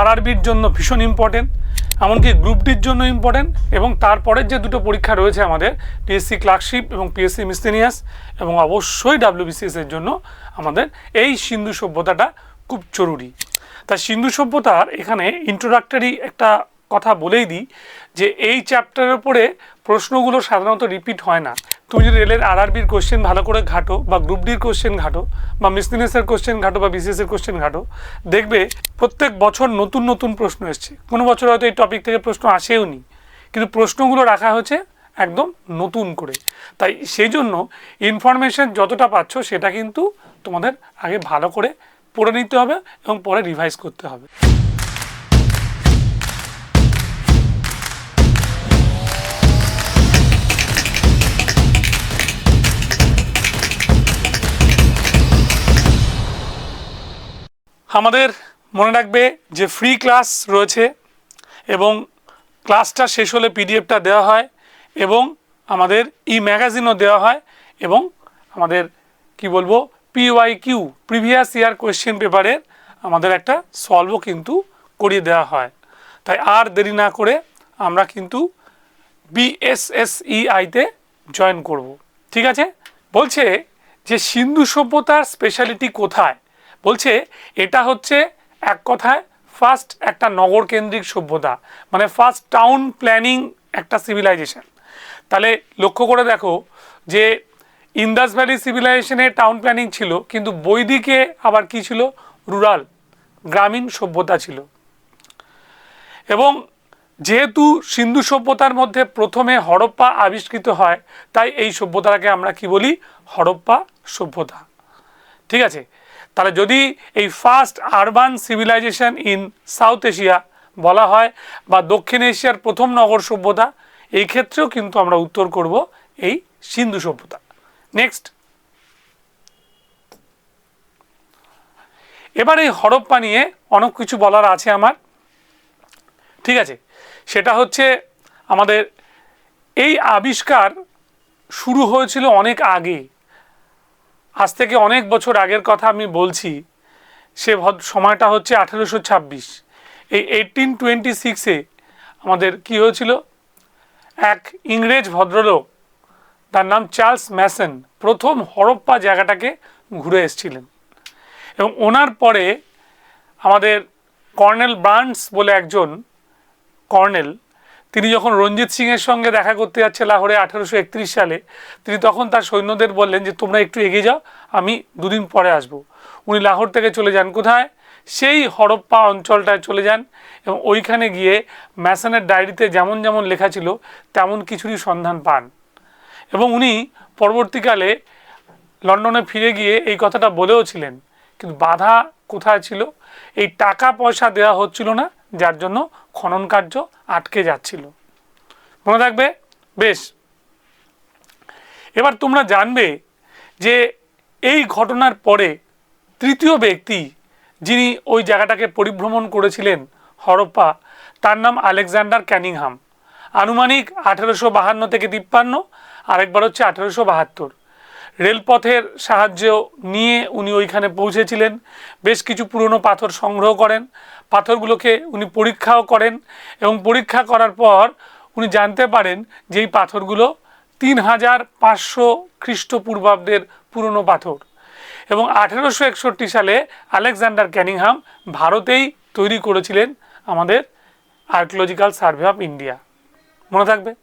আরআরবির জন্য ভীষণ ইম্পর্টেন্ট এমনকি গ্রুপ ডির জন্য ইম্পর্টেন্ট এবং তারপরের যে দুটো পরীক্ষা রয়েছে আমাদের পিএসসি ক্লার্কশিপ এবং পিএসসি মিসলিনিয়াস এবং অবশ্যই ডাব্লিউবিসিএস এর জন্য আমাদের এই সিন্ধু সভ্যতাটা খুব জরুরি। তা সিন্ধু সভ্যতার এখানে ইন্ট্রোডাক্টরি একটা কথা বলেই দিই যে এই চ্যাপ্টারের উপরে প্রশ্নগুলো সাধারণত রিপিট হয় না। তুমি যদি রেলের আরআরবির কোশ্চেন ভালো করে ঘাটো বা গ্রুপ ডির কোশ্চেন ঘাটো বা মিসলিনিয়াসের কোশ্চেন ঘাটো বা বিসিএস এর কোশ্চেন ঘাটো, দেখবে প্রত্যেক বছর নতুন নতুন প্রশ্ন এসছে। কোনো বছর হয়তো এই টপিক থেকে প্রশ্ন আসেও নি, কিন্তু প্রশ্নগুলো রাখা হয়েছে একদম নতুন করে। তাই সেই জন্য ইনফরমেশন যতটা পাচ্ছ সেটা কিন্তু তোমাদের আগে ভালো করে পড়ে নিতে হবে এবং পরে রিভাইজ করতে হবে। আমাদের মনে রাখবে যে ফ্রি ক্লাস রয়েছে এবং ক্লাসটা শেষ হলে পিডিএফটা দেওয়া হয় এবং আমাদের ই ম্যাগাজিনও দেওয়া হয় এবং আমাদের, কি বলব P Y Q previous year question পেপারের আমাদের একটা সলভও কিন্তু করিয়ে দেওয়া হয়। তাই আর দেরি না করে আমরা কিন্তু বিএসএসইআইতে জয়েন করব। ঠিক আছে? বলছে যে সিন্ধু সভ্যতার স্পেশালিটি কোথায়? বলছে, এটা হচ্ছে এক কথায় ফার্স্ট একটা নগর কেন্দ্রিক সভ্যতা মানে ফার্স্ট টাউন প্ল্যানিং একটা সিভিলাইজেশন তাহলে লক্ষ্য করে দেখো যে ইন্দাস ভ্যালি সিভিলাইজেশনে টাউন প্ল্যানিং ছিল, কিন্তু বৈদিকে আবার কি ছিল? রুরাল গ্রামীণ সভ্যতা ছিল। এবং যেহেতু সিন্ধু সভ্যতার মধ্যে প্রথমে হরপ্পা আবিষ্কৃত হয়, তাই এই সভ্যতাটাকে আমরা কি বলি? হরপ্পা সভ্যতা। ঠিক আছে? তাহলে যদি এই first urban civilization in South Asia বলা হয় বা দক্ষিণ এশিয়ার প্রথম নগর সভ্যতা, এই ক্ষেত্রেও কিন্তু আমরা উত্তর করব এই সিন্ধু সভ্যতা। নেক্সট এবার এই হরপ্পা নিয়ে অনেক কিছু বলার আছে আমার। ঠিক আছে, সেটা হচ্ছে আমাদের এই আবিষ্কার শুরু হয়েছিল অনেক আগে। আজ থেকে অনেক বছর আগের কথা আমি বলছি, সে সময়টা হচ্ছে আঠেরোশো ছাব্বিশ। এই এইটিন টোয়েন্টি সিক্সে আমাদের কি হয়েছিল? এক ইংরেজ ভদ্রলোক, তার নাম চার্লস ম্যাসন, প্রথম হরপ্পা জায়গাটাকে ঘুরে এসেছিলেন। এবং ওনার পরে আমাদের কর্নেল ব্রান্ডস বলে একজন কর্নেল তিনি যখন রঞ্জিত সিংয়ের সঙ্গে দেখা করতে যাচ্ছে লাহোরে আঠেরোশো একত্রিশ সালে, তিনি তখন তার সৈন্যদের বললেন যে, তোমরা একটু এগিয়ে যাও, আমি দুদিন পরে আসব। উনি লাহোর থেকে চলে যান কোথায়? সেই হরপ্পা অঞ্চলটায় চলে যান এবং ওইখানে গিয়ে ম্যাসনের ডায়েরিতে যেমন যেমন লেখা ছিল, তেমন কিছুরই সন্ধান পান। এবং উনি পরবর্তীকালে লন্ডনে ফিরে গিয়ে এই কথাটা বলেও ছিলেন, কিন্তু বাধা কোথায় ছিল? এই টাকা পয়সা দেওয়া হচ্ছিল না যার জন্য খনন কার্য আটকে যাচ্ছিল। মনে থাকবে? বেশ। এবার তোমরা জানবে যে এই ঘটনার পরে তৃতীয় ব্যক্তি যিনি ওই জায়গাটাকে পরিভ্রমণ করেছিলেন, হরপ্পা, তার নাম আলেকজান্ডার ক্যানিংহাম। আনুমানিক আঠেরোশো বাহান্ন থেকে তিপ্পান্ন, আরেকবার হচ্ছে আঠেরোশো বাহাত্তর। রেলপথের সাহায্য নিয়ে উনি ওইখানে পৌঁছেছিলেন। বেশ কিছু পুরনো পাথর সংগ্রহ করেন। পাথরগুলোকে উনি পরীক্ষাও করেন এবং পরীক্ষা করার পর উনি জানতে পারেন যে এই পাথরগুলো তিন হাজার পাঁচশো খ্রিস্টপূর্বাব্দের পুরনো পাথর। এবং আঠেরোশো একষট্টি সালে আলেকজান্ডার ক্যানিংহাম ভারতেই তৈরি করেছিলেন আমাদের আর্কিওলজিক্যাল সার্ভে অফ ইন্ডিয়া। মনে থাকবে?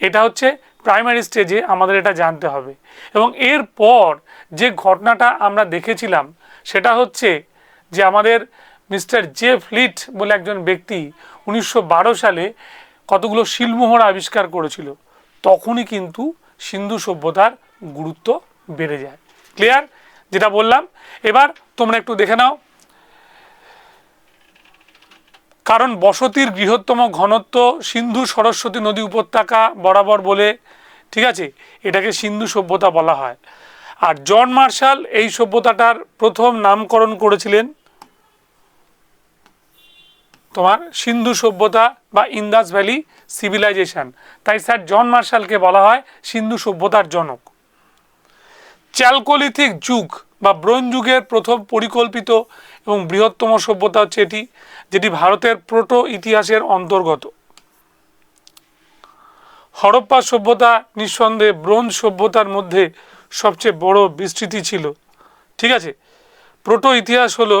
এটা হচ্ছে প্রাইমারি স্টেজে আমাদের এটা জানতে হবে। এবং এরপর যে ঘটনাটা আমরা দেখেছিলাম, সেটা হচ্ছে যে আমাদের মিস্টার জে ফ্লিট বলে একজন ব্যক্তি উনিশশো বারো সালে কতগুলো শিলমোহর আবিষ্কার করেছিল। তখনই কিন্তু সিন্ধু সভ্যতার গুরুত্ব বেড়ে যায়। ক্লিয়ার যেটা বললাম। এবার তোমরা একটু দেখে নাও। কারণ বসতির বৃহত্তম ঘনত্ব সিন্ধু সরস্বতী নদী উপত্যকা বরাবর বলে, ঠিক আছে? এটাকে সিন্ধু সভ্যতা বলা হয়। আর জন মার্শাল এই সভ্যতাটার প্রথম নামকরণ করেছিলেন তোমার সিন্ধু সভ্যতা বা ইন্দাস ভ্যালি সিভিলাইজেশন। তাই স্যার জন মার্শালকে বলা হয় সিন্ধু সভ্যতার জনক। চ্যালকোলিথিক যুগ বা ব্রোঞ্জ যুগের প্রথম পরিকল্পিত এবং বৃহত্তম সভ্যতা হচ্ছে এটি, যেটি ভারতের প্রোটো ইতিহাসের অন্তর্গত। হরপ্পা সভ্যতা নিঃসন্দেহে ব্রোঞ্জ সভ্যতার মধ্যে সবচেয়ে বড় বিস্তৃতি ছিল। ঠিক আছে? প্রোটো ইতিহাস হলো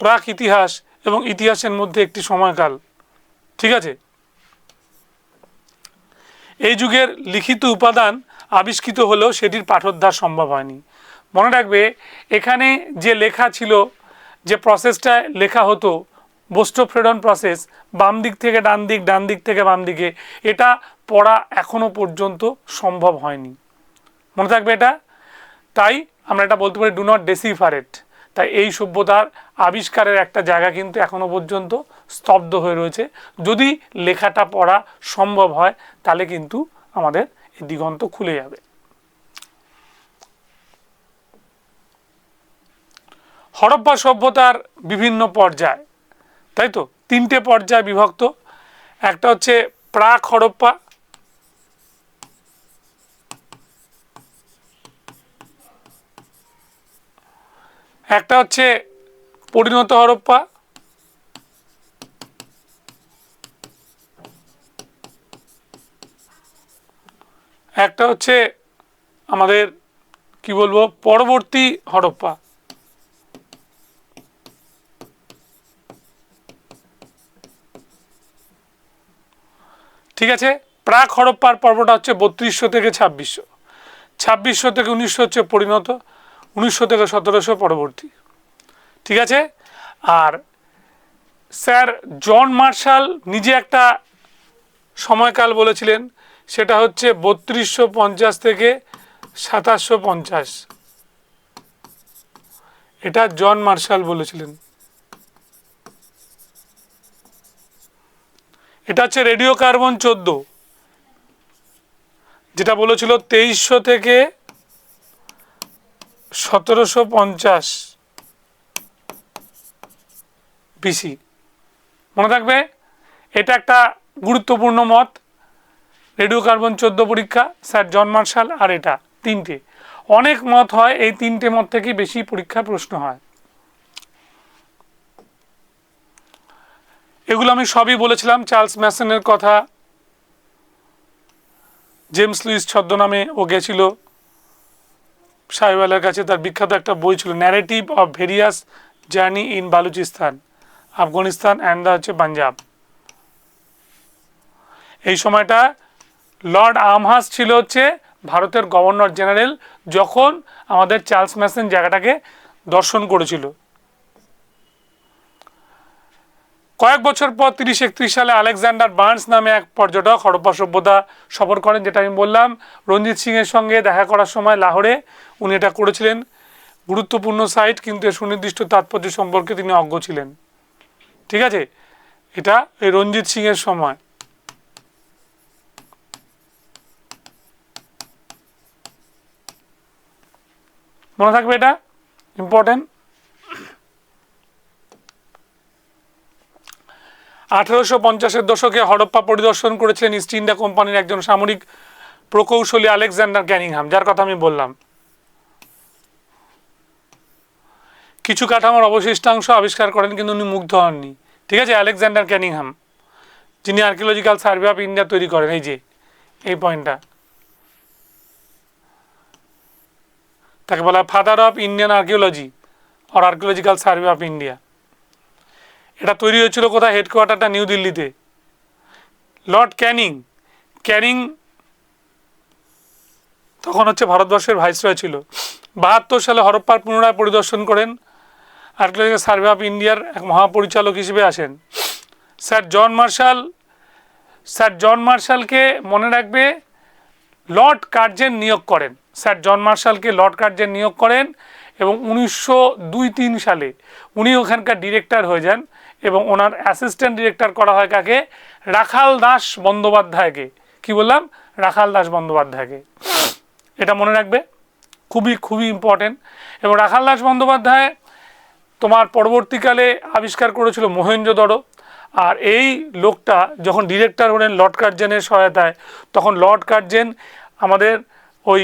প্রাক ইতিহাস এবং ইতিহাসের মধ্যে একটি সময়কাল। ঠিক আছে? এই যুগের লিখিত উপাদান আবিষ্কৃত হলেও সেটির পাঠোদ্ধার সম্ভব হয়নি। মনে রাখবে, এখানে যে লেখা ছিল, যে প্রসেসটা লেখা হতো বোস্টোফ্রেডন প্রসেস বাম দিক থেকে ডান দিক ডান দিক থেকে বাম দিকে, এটা পড়া এখনও পর্যন্ত সম্ভব হয়নি। মনে থাকবে এটা? তাই আমরা এটা বলতে পারি ডু নট ডেসিফারেট তাই এই সভ্যতার আবিষ্কারের একটা জায়গা কিন্তু এখনও পর্যন্ত স্তব্ধ হয়ে রয়েছে। যদি লেখাটা পড়া সম্ভব হয়, তাহলে কিন্তু আমাদের এই দিগন্ত খুলে যাবে। হরপ্পা সভ্যতার বিভিন্ন পর্যায়, তাই তো? তিনটে পর্যায় বিভক্ত। একটা হচ্ছে প্রাক হরপ্পা একটা হচ্ছে পরিণত হরপ্পা। একটা হচ্ছে আমাদের, কি বলব, পরবর্তী হরপ্পা। ঠিক আছে? প্রাক হরপ্পার পর্বটা হচ্ছে বত্রিশশো থেকে ছাব্বিশশো। ছাব্বিশশো থেকে উনিশশো হচ্ছে পরিণত। উনিশশো থেকে সতেরোশো পরবর্তী। ঠিক আছে? আর স্যার জন মার্শাল নিজে একটা সময়কাল বলেছিলেন, সেটা হচ্ছে বত্রিশশো পঞ্চাশ থেকে সাতাশশো পঞ্চাশ। এটা জন মার্শাল বলেছিলেন। এটা হচ্ছে রেডিও কার্বন চোদ্দ, যেটা বলেছিল তেইশশো থেকে সতেরোশো পঞ্চাশ বিসি মনে থাকবে? এটা একটা গুরুত্বপূর্ণ মত। রেডিও কার্বন চোদ্দ পরীক্ষা, স্যার জন মার্শাল আর এটা, তিনটে। অনেক মত হয়, এই তিনটে মত থেকেই বেশি পরীক্ষা প্রশ্ন হয়। এগুলো আমি সবই বলেছিলাম, চার্লস ম্যাসনের কথা। জেমস লুইস ছদ্মনামে ও গেছিল। সাহেবালের কাছে তার বিখ্যাত একটা বই ছিল narrative of various journey in Baluchistan Afghanistan and the হচ্ছে পাঞ্জাব এই সময়টা লর্ড আমহাস ছিল হচ্ছে ভারতের গভর্নর জেনারেল যখন আমাদের চার্লস ম্যাসন জায়গাটাকে দর্শন করেছিল। কয়েক বছর পর তিরিশ একত্রিশ সালে আলেকজান্ডার বার্নস নামে এক পর্যটক হরপ্পা সভ্যতা সফর করেন, যেটা আমি বললাম। রঞ্জিত সিংয়ের সঙ্গে দেখা করার সময় লাহোরে উনি এটা করেছিলেন। গুরুত্বপূর্ণ সাইট কিন্তু এর সুনির্দিষ্ট তাৎপর্য সম্পর্কে তিনি অজ্ঞ ছিলেন। ঠিক আছে? এটা এই রঞ্জিত সিংয়ের সময়। মনে থাকবে এটা? ইম্পর্টেন্ট আঠেরোশো পঞ্চাশের দশকে হরপ্পা পরিদর্শন করেছিলেন ইস্ট ইন্ডিয়া কোম্পানির একজন সামরিক প্রকৌশলী আলেকজান্ডার ক্যানিংহাম যার কথা আমি বললাম। কিছু কাঠামোর অবশিষ্টাংশ আবিষ্কার করেন, কিন্তু উনি মুগ্ধ হননি। ঠিক আছে, আলেকজান্ডার ক্যানিংহাম যিনি আর্কিওলজিক্যাল সার্ভে অফ ইন্ডিয়া তৈরি করেন, এই যে, এই পয়েন্টটা। তাকে বলা ফাদার অফ ইন্ডিয়ান আর্কিওলজি আর আর্কিওলজিক্যাল সার্ভে অফ ইন্ডিয়া। এটা তৈরি হয়েছিল কোথায়? হেডকোয়ার্টারটা নিউ দিল্লিতে লর্ড ক্যানিং ক্যানিং তখন হচ্ছে ভারতবর্ষের ভাইসরয় ছিল। বাহাত্তর সালে হরপ্পার পুনরায় পরিদর্শন করেন। আর্কিওলজিক্যাল সার্ভে অফ ইন্ডিয়ার এক মহাপরিচালক হিসেবে আসেন। Sir John Marshall sir John মার্শালকে মনে রাখবে লর্ড কার্জেন নিয়োগ করেন। স্যার জন মার্শালকে লর্ড কার্জেন নিয়োগ করেন এবং উনিশশো দুই তিন সালে উনি ওখানকার ডিরেক্টর হয়ে যান। এবং ওনার অ্যাসিস্ট্যান্ট ডিরেক্টর করা হয় কাকে? রাখাল দাস বন্দ্যোপাধ্যায়কে। কি বললাম? রাখাল দাস বন্দ্যোপাধ্যায়কে। এটা মনে রাখবে। খুবই খুবই ইম্পর্টেন্ট এবং রাখাল দাস বন্দ্যোপাধ্যায় তোমার পরবর্তীকালে আবিষ্কার করেছিল মহেঞ্জোদড়ো আর এই লোকটা যখন ডিরেক্টর হলেন লর্ড কার্জেনের সহায়তায়, তখন লর্ড কার্জেন আমাদের ওই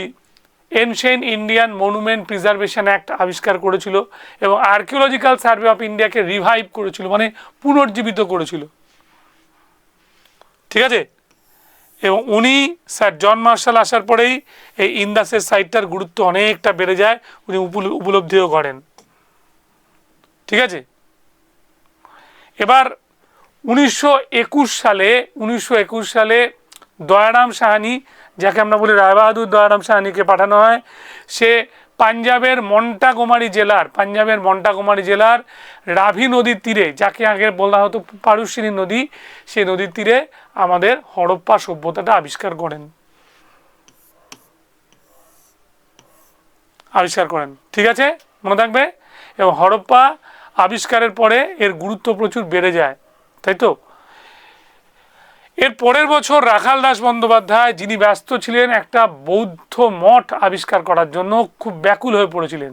ancient Indian monument preservation act আবিষ্কার করেছিল এবং আর্কিওলজিক্যাল সার্ভে অফ ইন্ডিয়াকে রিভাইভ করেছিল মানে পুনর্জীবিত করেছিল। ঠিক আছে? এবং উনি, স্যার জন মার্শাল আসার পরেই এই ইন্দাসের সাইটটার গুরুত্ব অনেকটা বেড়ে যায়, উনি উপল- উপলব্ধিও করেন। ঠিক আছে? এবার উনিশশো একুশ সালে, উনিশশো একুশ সালে দয়ারাম সাহানি যাকে আমরা বলি রায়বাহাদুর দয়ারাম সাহানিকে পাঠানো হয়। সে পাঞ্জাবের মন্টাকুমারী জেলার, পাঞ্জাবের মন্টাকুমারী জেলার রাভি নদীর তীরে, যাকে আগে বলা হতো পারুশিনী নদী, সেই নদীর তীরে আমাদের হরপ্পা সভ্যতাটা আবিষ্কার করেন। আবিষ্কার করেন, ঠিক আছে? মনে থাকবে? এবং হরপ্পা আবিষ্কারের পরে এর গুরুত্ব প্রচুর বেড়ে যায়, তাই তো? এর পরের বছর রাখাল দাস বন্দ্যোপাধ্যায় যিনি ব্যস্ত ছিলেন একটা বৌদ্ধ মঠ আবিষ্কার করার জন্য খুব ব্যাকুল হয়ে পড়েছিলেন।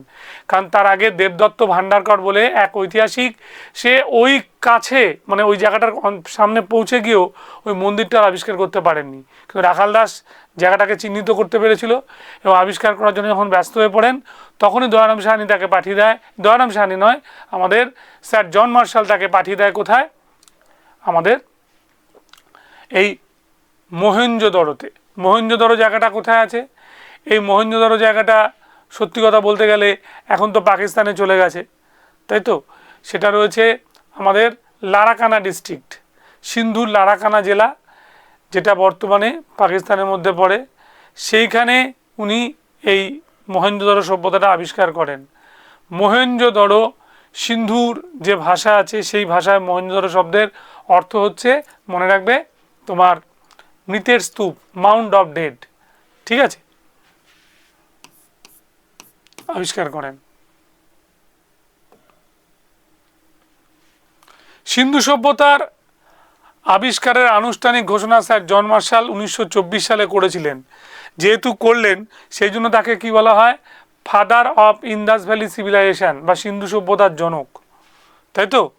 কারণ তার আগে দেবদত্ত ভান্ডারকর বলে এক ঐতিহাসিক, সে ওই কাছে মানে ওই জায়গাটার সামনে পৌঁছে গিয়েও ওই মন্দিরটার আবিষ্কার করতে পারেননি। কিন্তু রাখাল দাস জায়গাটাকে চিহ্নিত করতে পেরেছিল এবং আবিষ্কার করার জন্য যখন ব্যস্ত হয়ে পড়েন, তখনই দয়ারাম সাহানি তাকে পাঠিয়ে দেয়। দয়ারাম সাহানি নয়, আমাদের স্যার জন মার্শাল তাকে পাঠিয়ে দেয় কোথায়? আমাদের এই মহেঞ্জোদড়োতে মহেঞ্জোদড়ো জায়গাটা কোথায় আছে? এই মহেঞ্জোদড়ো জায়গাটা সত্যি কথা বলতে গেলে এখন তো পাকিস্তানে চলে গেছে। তাই তো? সেটা রয়েছে আমাদের লারাকানা ডিস্ট্রিক্ট, সিন্ধুর লারাকানা জেলা, যেটা বর্তমানে পাকিস্তানের মধ্যে পড়ে। সেইখানে উনি এই মহেঞ্জোদড়ো সভ্যতাটা আবিষ্কার করেন। মহেঞ্জোদড়ো সিন্ধুর যে ভাষা আছে, সেই ভাষায় মহেঞ্জোদড়ো শব্দের অর্থ হচ্ছে, মনে রাখবে তোমার মৃতের স্তূপ মাউন্ট অফ ডেড ঠিক আছে? আবিষ্কার করেন। সিন্ধু সভ্যতার আবিষ্কারের আনুষ্ঠানিক ঘোষণা স্যার জন মার্শাল উনিশশো চব্বিশ সালে করেছিলেন। যেহেতু করলেন, সেই জন্য তাকে কি বলা হয়? Father of Indus valley civilization বা সিন্ধু সভ্যতার জনক। তাই তো?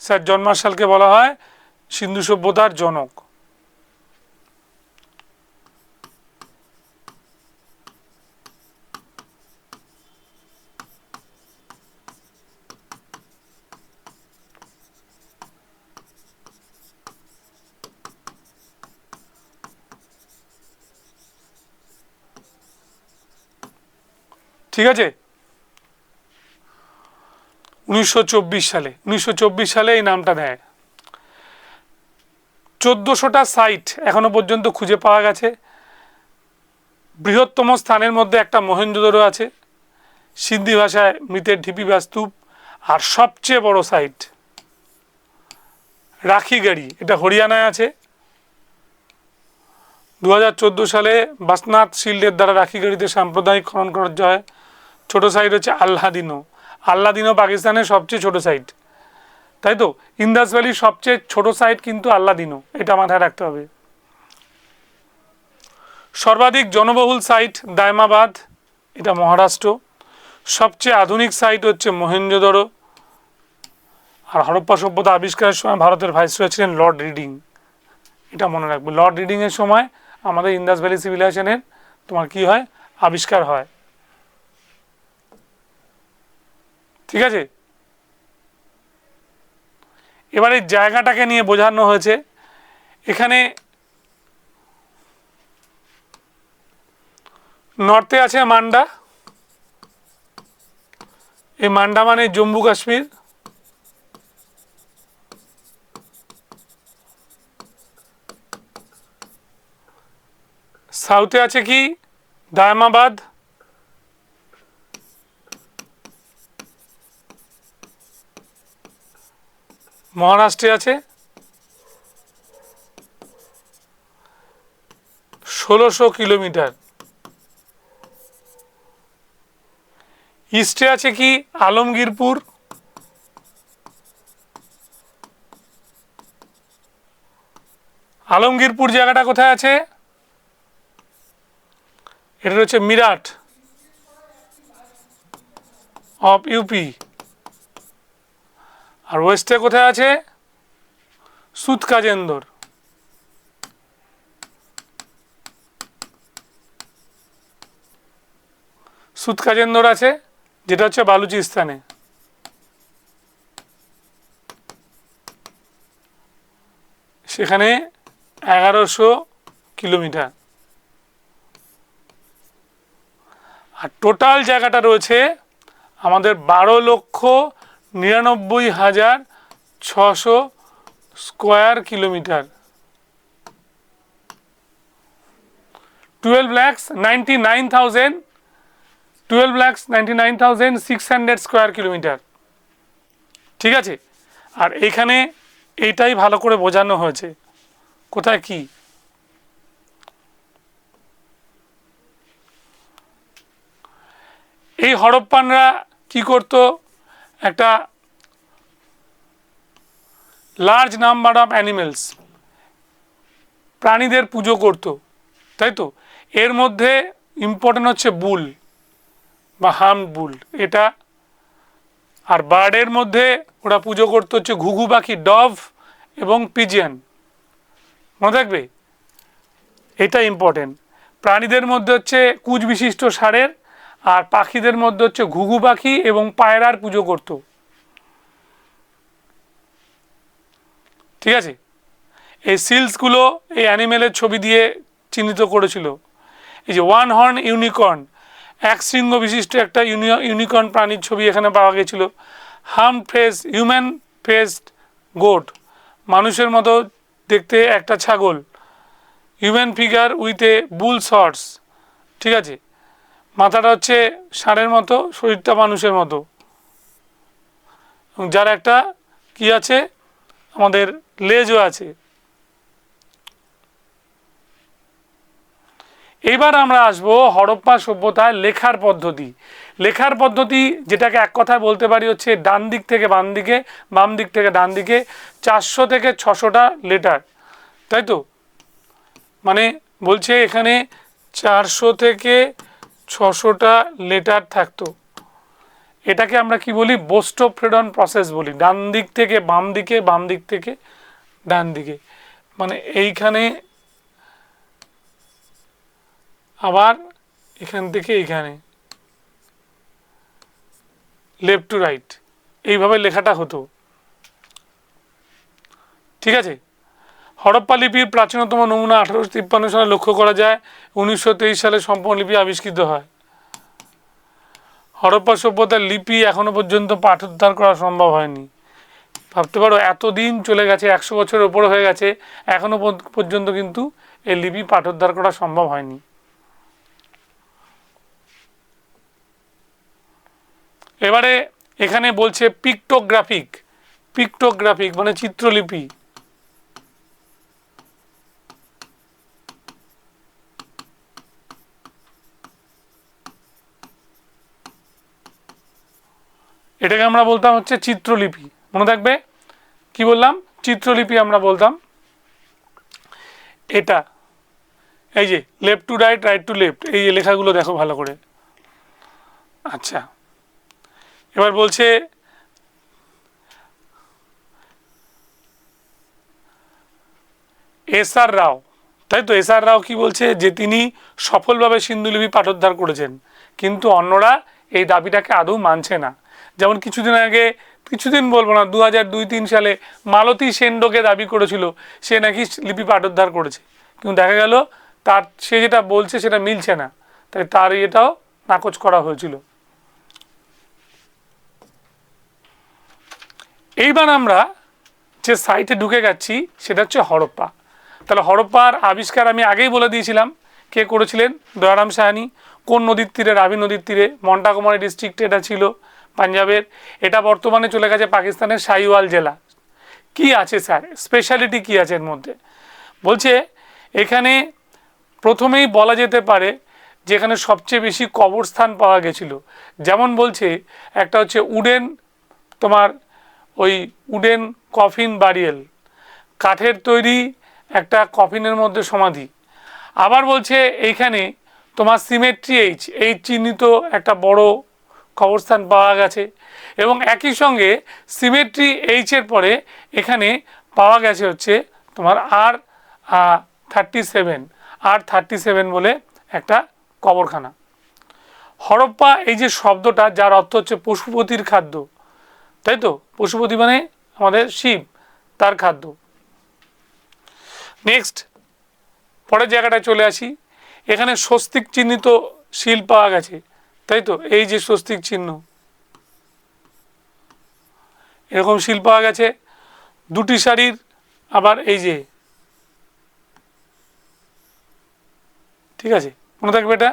স্যার জন মার্শালকে বলা হয় সিন্ধু সভ্যতার জনক। ঠিক আছে? উনিশশো চব্বিশ সালে, উনিশশো চব্বিশ সালে এই নামটা দেয়। চোদ্দোশোটা সাইট এখনও পর্যন্ত খুঁজে পাওয়া গেছে। বৃহত্তম স্থানের মধ্যে একটা মহেঞ্জোদড়ো আছে, সিন্ধি ভাষায় মৃতের ঢিপি বা স্তূপ, আর সবচেয়ে বড় সাইট রাখিগাড়ি, এটা হরিয়ানায় আছে। দু হাজার চোদ্দ সালে বাসনাথ শিল্ডের দ্বারা রাখিগাড়িতে সাম্প্রদায়িক খনন করা হয়। ছোট সাইট হচ্ছে আল্লাদিনো আল্লাদিনো পাকিস্তানের সবচেয়ে ছোট সাইট তাই তো? ইন্দাস ভ্যালির সবচেয়ে ছোট সাইট কিন্তু আল্লাদিনো এটা মাথায় রাখতে হবে। সর্বাধিক জনবহুল সাইট দায়মাবাদ, এটা মহারাষ্ট্র। সবচেয়ে আধুনিক সাইট হচ্ছে মহেঞ্জোদড়ো আর হরপ্পা সভ্যতা আবিষ্কারের সময় ভারতের ভাইসরয় ছিলেন লর্ড রিডিং এটা মনে রাখবে। লর্ড রিডিংয়ের সময় আমাদের ইন্দাস ভ্যালি সিভিলাইজেশনের তোমার কি হয়? আবিষ্কার হয়। ঠিক আছে? এবার জায়গাটাকে নিয়ে বোঝানো হয়েছে। এখানে নর্থে আছে মান্ডা। এই মান্ডা মানে জম্মু কাশ্মীর। সাউথে আছে কি? দায়মাবাদ। মহারাষ্ট্রে আছে। ষোলোশো কিলোমিটার। ইস্টে আছে কি? আলমগীরপুর। আলমগীরপুর জায়গাটা কোথায় আছে? এটা হচ্ছে মিরাট। Of UP. আর ওয়েস্টে কোথায় আছে? সুতকাজেন্দর। সুৎকাজেন্দর আছে, যেটা হচ্ছে বালুচিস্তানে সেখানে এগারোশো কিলোমিটার। আর টোটাল জায়গাটা রয়েছে আমাদের বারো লক্ষ নিরানব্বই হাজার ছশো square kilometre. Twelve lakhs ninety nine thousand twelve lakhs ninety nine thousand six hundred square kilometre ঠিক আছে? আর এইখানে এইটাই ভালো করে বোঝানো হয়েছে। কোথায় কি? এই হরপ্পানরা কি করতো? একটা লার্জ নাম্বার অফ অ্যানিমেলস প্রাণীদের পুজো করতো, তাই তো? এর মধ্যে ইম্পর্টেন্ট হচ্ছে বুল বা হাম বুল এটা আর বার্ডের মধ্যে ওরা পুজো করতে হচ্ছে ঘুঘু পাখি ডভ এবং পিজিয়ান মনে থাকবে? এটা ইম্পর্টেন্ট প্রাণীদের মধ্যে হচ্ছে কুচ বিশিষ্ট ষাঁড়ের আর পাখিদের মধ্যে হচ্ছে ঘুঘু পাখি এবং পায়রার পুজো করত। ঠিক আছে? এই সিলসগুলো এই অ্যানিমেলের ছবি দিয়ে চিহ্নিত করেছিল। এই যে ওয়ান হর্ন ইউনিকর্ন, এক শৃঙ্গ বিশিষ্ট একটা ইউনিকর্ন প্রাণীর ছবি এখানে পাওয়া গেছিল। হাম ফেস, হিউম্যান ফেসড গোট, মানুষের মতো দেখতে একটা ছাগল। Human figure with a bull shorts, ঠিক আছে? মাথাটা হচ্ছে ষাঁড়ের মতো, শরীরটা মানুষের মতো। এবং যার একটা কি আছে, আমাদের লেজও আছে। এবার আমরা আসব হরপ্পা সভ্যতায় লেখার পদ্ধতি। লেখার পদ্ধতি যেটাকে এক কথায় বলতে পারি হচ্ছে ডান দিক থেকে বাম দিকে, বাম দিক থেকে ডান দিকে, চারশো থেকে ছশোটা লেটার। তাই তো? মানে বলছে এখানে চারশো থেকে ছশোটা লেটার থাকতো। এটাকে আমরা কি বলি? বোস্টোফ্রেডন প্রসেস বলি। ডান দিক থেকে বাম দিকে, বাম দিক থেকে ডান দিকে। মানে এইখানে আবার এখান থেকে এইখানে। লেফট টু রাইট এইভাবে লেখাটা হতো। ঠিক আছে? হরপ্পা লিপির প্রাচীনতম নমুনা আঠারোশো তিপ্পান্ন সালে লক্ষ্য করা যায়, উনিশশো তেইশ সালে সম্পূর্ণ লিপি আবিষ্কৃত হয়। হরপ্পা সভ্যতার লিপি এখনও পর্যন্ত পাঠোদ্ধার করা সম্ভব হয়নি। ভাবতে পারো, এতদিন চলে গেছে, একশো বছরের উপরে হয়ে গেছে, এখনও পর্য- পর্যন্ত কিন্তু এই লিপি পাঠোদ্ধার করা সম্ভব হয়নি। এবারে এখানে বলছে পিক্টোগ্রাফিক পিক্টোগ্রাফিক মানে চিত্রলিপি। এটাকে আমরা বলতাম হচ্ছে চিত্রলিপি। মনে থাকবে? কি বললাম? চিত্রলিপি আমরা বলতাম। এটা। এই যে left to right right to left এই যে লেখাগুলো দেখো ভালো করে। আচ্ছা। এবার বলছে, এস আর রাও। তাই তো? এস আর রাও কি বলছে? যে তিনি সফলভাবে সিন্ধুলিপি পাঠোদ্ধার করেছেন। কিন্তু অন্যরা এই দাবিটাকে আদৌ মানছে না। যেমন কিছুদিন আগে, কিছুদিন বলব না দু হাজার দুই তিন সালে মালতী সেনডোকে দাবি করেছিল। সে নাকি লিপি পাঠোদ্ধার করেছে। কিন্তু দেখা গেল, তার, সে যেটা বলছে সেটা মিলছে না। তাই তার এটাও নাকচ করা হয়েছিল। এইবার আমরা যে সাইটে ঢুকে যাচ্ছি সেটা হচ্ছে হরপ্পা। তাহলে হরপ্পার আবিষ্কার আমি আগেই বলে দিয়েছিলাম, কে করেছিলেন? দয়ারাম সাহানি। কোন নদীর তীরে? রাবি নদীর তীরে। মন্টাকুমারী ডিস্ট্রিক্টে এটা ছিল। পাঞ্জাবের, এটা বর্তমানে চলে গেছে পাকিস্তানের সাইওয়াল জেলা। কি আছে স্যার? স্পেশালিটি কি আছে এর মধ্যে? বলছে, এখানে প্রথমেই বলা যেতে পারে যেখানে সবচেয়ে বেশি কবরস্থান পাওয়া গেছিল। যেমন বলছে, একটা হচ্ছে উডেন, তোমার ওই উডেন কফিন বারিয়েল কাঠের তৈরি একটা কফিনের মধ্যে সমাধি। আবার বলছে, এইখানে তোমার সিমেট্রি এইচ, এই চিহ্নিত একটা বড় কবরস্থান পাওয়া গেছে এবং একই সঙ্গে সিমেট্রি এইচের পরে এখানে পাওয়া গেছে হচ্ছে তোমার R thirty seven R thirty seven বলে একটা কবরখানা। হরপ্পা, এই যে শব্দটা যার অর্থ হচ্ছে পশুপতির খাদ্য, তাই তো? পশুপতি মানে আমাদের শিব, তার খাদ্য। নেক্সট পরের জায়গাটায় চলে আসি। এখানে স্বস্তিক চিহ্নিত শিল পাওয়া গেছে। তাই তো? এই যে স্বস্তিক চিহ্ন। এরকম শিল পাওয়া গেছে। দুটি শাড়ির, আবার এই যে। ঠিক আছে? মনে থাকবে এটা?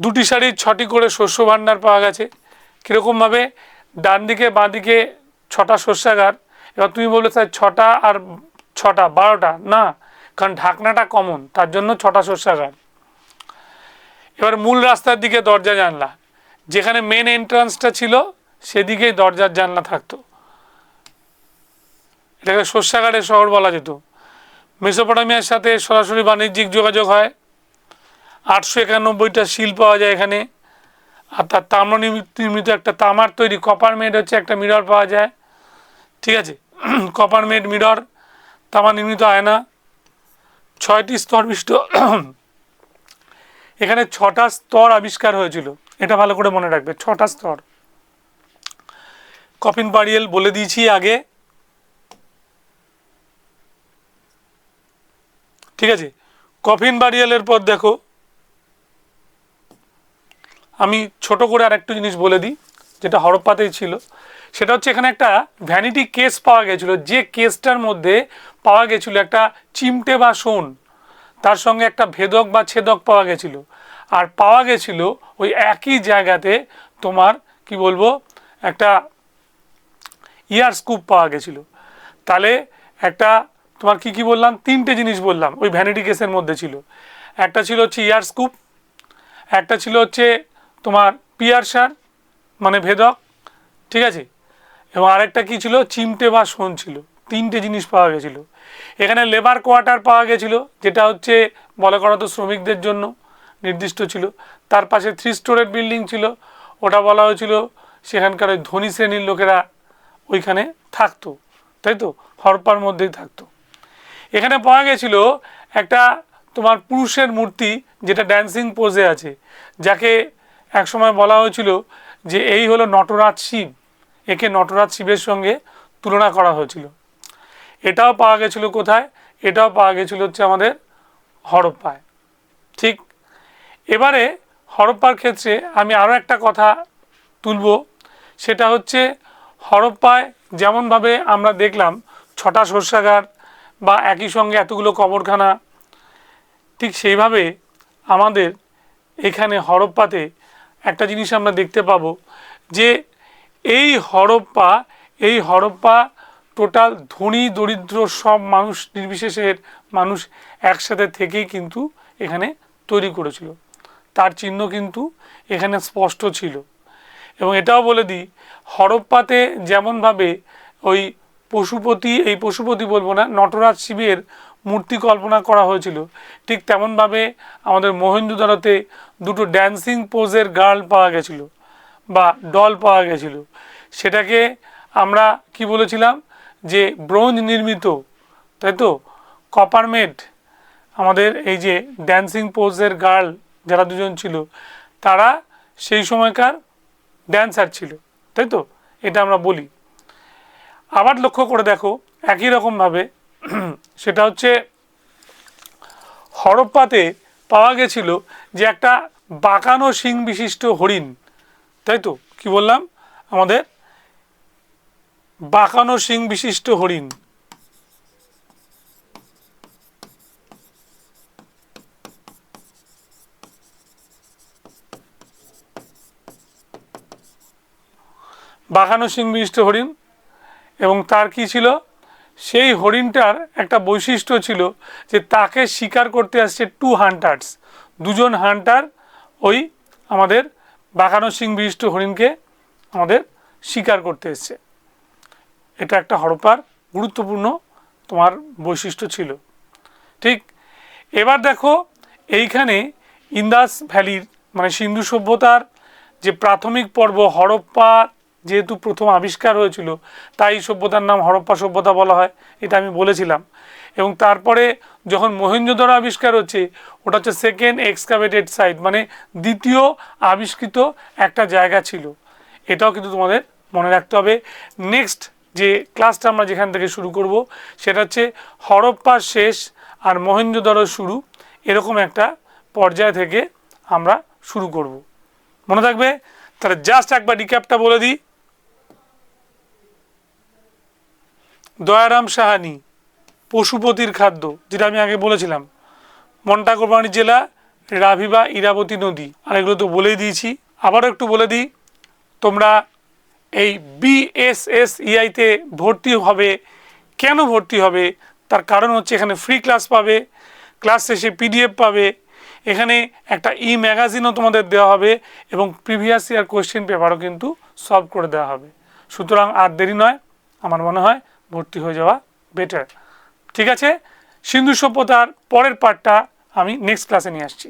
দুটি শাড়ির ছটি করে শস্য ভাণ্ডার পাওয়া গেছে। কীরকমভাবে ডান দিকে, বাঁ দিকে ছটা শস্যাগার। এবার তুমি বললে স্যার ছটা আর ছটা, বারোটা। না, কারণ ঢাকনাটা কমন তার জন্য ছটা শস্যাগার। এবার মূল রাস্তার দিকে দরজা জানলা। যেখানে মেন এন্ট্রান্সটা ছিল, সেদিকেই দরজার জানলা থাকতো। এটাকে শস্যাগারের শহর বলা যেত। মেসোপটামিয়ার সাথে সরাসরি বাণিজ্যিক যোগাযোগ হয়। আটশো একানব্বইটা শিল পাওয়া যায় এখানে। আর তার তাম্র নির্মিত একটা তামার তৈরি কপার মেড হচ্ছে একটা মিরর পাওয়া যায়। ঠিক আছে? কপার মেড মিরর তামা নির্মিত আয়না। ছয়টি স্তর বিশিষ্ট এখানে ছটা স্তর আবিষ্কার হয়েছিল। এটা ভালো করে মনে রাখবে, ছটা স্তর। কপিন পাড়িয়েল বলে দিয়েছি আগে। ঠিক আছে? কফিন বাড়িয়ালের পর দেখো। আমি ছোট করে আর একটু জিনিস বলে দিই, যেটা হরপ্পাতেই ছিল। সেটা হচ্ছে এখানে একটা ভ্যানিটি কেস পাওয়া গেছিল। যে কেসটার মধ্যে পাওয়া গেছিল একটা চিমটে বা সোন। তার সঙ্গে একটা ভেদক বা ছেদক পাওয়া গেছিল। আর পাওয়া গেছিল ওই একই জায়গাতে তোমার, কি বলব, একটা ইয়ার স্কুপ পাওয়া গেছিল। তাহলে একটা তোমার কি কি বললাম, তিনটে জিনিস বললাম, ওই ভ্যানিটি কেসের মধ্যে ছিল। একটা ছিল হচ্ছে ইয়ার স্কুপ একটা ছিল হচ্ছে তোমার পিয়ারসার মানে ভেদক, ঠিক আছে? এবং আরেকটা কি ছিল, চিমটে বা সোন ছিল, তিনটে জিনিস পাওয়া গেছিল। এখানে লেবার কোয়ার্টার পাওয়া গেছিল, যেটা হচ্ছে বলে করা তো শ্রমিকদের জন্য নির্দিষ্ট ছিল। তার পাশে থ্রি স্টোরের বিল্ডিং ছিল, ওটা বলা হয়েছিল সেখানকার ওই ধনী শ্রেণির লোকেরা ওইখানে থাকতো, তাই তো? হরপার মধ্যেই থাকতো। এখানে পাওয়া গেছিল একটা তোমার পুরুষের মূর্তি, যেটা ড্যান্সিং পোজে আছে, যাকে একসময় বলা হয়েছিল যে এই হলো নটরাজ শিব, একে নটরাজ শিবের সঙ্গে তুলনা করা হয়েছিল। এটাও পাওয়া গেছিল কোথায়? এটাও পাওয়া গেছিল হচ্ছে আমাদের হরপ্পায়। ঠিক? এবারে হরপ্পার ক্ষেত্রে আমি আরও একটা কথা তুলব। সেটা হচ্ছে হরপ্পায় যেমনভাবে আমরা দেখলাম ছটা শস্যাগার বা একই সঙ্গে এতগুলো কবরখানা, ঠিক সেইভাবে আমাদের এখানে হরপ্পাতে একটা জিনিস আমরা দেখতে পাবো যে এই হরপ্পা এই হরপ্পা টোটাল ধনী, দরিদ্র সব মানুষ, নির্বিশেষের মানুষ একসাথে থেকেই কিন্তু এখানে তৈরি করেছিল। তার চিহ্ন কিন্তু এখানে স্পষ্ট ছিল। এবং এটাও বলে দিই, হরপ্পাতে যেমনভাবে ওই পশুপতি, এই পশুপতি বলব না, নটরাজ শিবের মূর্তি কল্পনা করা হয়েছিল, ঠিক তেমনভাবে আমাদের মহেন্দ্রদারতে দুটো ড্যান্সিং পোজের গার্ল পাওয়া গেছিল বা ডল পাওয়া গেছিল। সেটাকে আমরা কি বলেছিলাম? যে ব্রোঞ্জ নির্মিত, তাই তো? কপারমেড আমাদের এই যে ড্যান্সিং পোজের গার্ল যারা দুজন ছিল, তারা সেই সময়কার ড্যান্সার ছিল, তাই তো? এটা আমরা বলি। আবার লক্ষ্য করে দেখো, একই রকমভাবে সেটা হচ্ছে হরপ্পাতে পাওয়া গেছিল যে একটা বাঁকানো শিং বিশিষ্ট হরিণ, তাই তো? কি বললাম? আমাদের বাঁকানো শিং বিশিষ্ট হরিণ। বাঁকানো শিং বিশিষ্ট হরিণ, এবং তার কি ছিল? সেই হরিণটার একটা বৈশিষ্ট্য ছিল যে তাকে শিকার করতে আসছে টু হান্টার্স দুজন হান্টার ওই আমাদের বাঁকানো সিং বিশিষ্ট হরিণকে আমাদের শিকার করতে এসছে। এটা একটা হরপার গুরুত্বপূর্ণ, তোমার বৈশিষ্ট্য ছিল। ঠিক? এবার দেখো, এইখানে ইন্দাস ভ্যালির মানে সিন্ধু সভ্যতার যে প্রাথমিক পর্ব হরপ্পা যেহেতু প্রথম আবিষ্কার হয়েছিল, তাই সভ্যতার নাম হরপ্পা সভ্যতা বলা হয়, এটা আমি বলেছিলাম। এবং তারপরে যখন মহেঞ্জোদড়ো আবিষ্কার হচ্ছে, ওটা হচ্ছে সেকেন্ড এক্সকাভেটেড সাইট মানে দ্বিতীয় আবিষ্কৃত একটা জায়গা ছিল। এটাও কিন্তু তোমাদের মনে রাখতে হবে। নেক্সট যে ক্লাসটা আমরা যেখান থেকে শুরু করব, সেটা হচ্ছে হরপ্পা শেষ আর মহেঞ্জোদড়ো শুরু, এরকম একটা পর্যায় থেকে আমরা শুরু করব। মনে থাকবে? তাহলে জাস্ট একবার রিক্যাপটা বলে দিই। দয়ারাম সাহানি, পশুপতির খাদ্য, যেটা আমি আগে বলেছিলাম মন্টাকোরবানি জেলা, রাভিবা, ইরাবতী নদী, আর এগুলো তো বলেই দিয়েছি। আবারও একটু বলে দিই, তোমরা এই বিএসএস ইআইতে ভর্তি হবে। কেন ভর্তি হবে? তার কারণ হচ্ছে এখানে ফ্রি ক্লাস পাবে ক্লাস শেষে পিডিএফ পাবে, এখানে একটা ই ম্যাগাজিনও তোমাদের দেওয়া হবে এবং প্রিভিয়াস ইয়ার কোয়েশ্চেন পেপারও কিন্তু সলভ করে দেওয়া হবে। সুতরাং আর দেরি নয়, আমার মনে হয় ভর্তি হয়ে যাওয়া বেটার ঠিক আছে? সিন্ধু সভ্যতার পরের পার্টটা আমি নেক্সট ক্লাসে নিয়ে আসছি।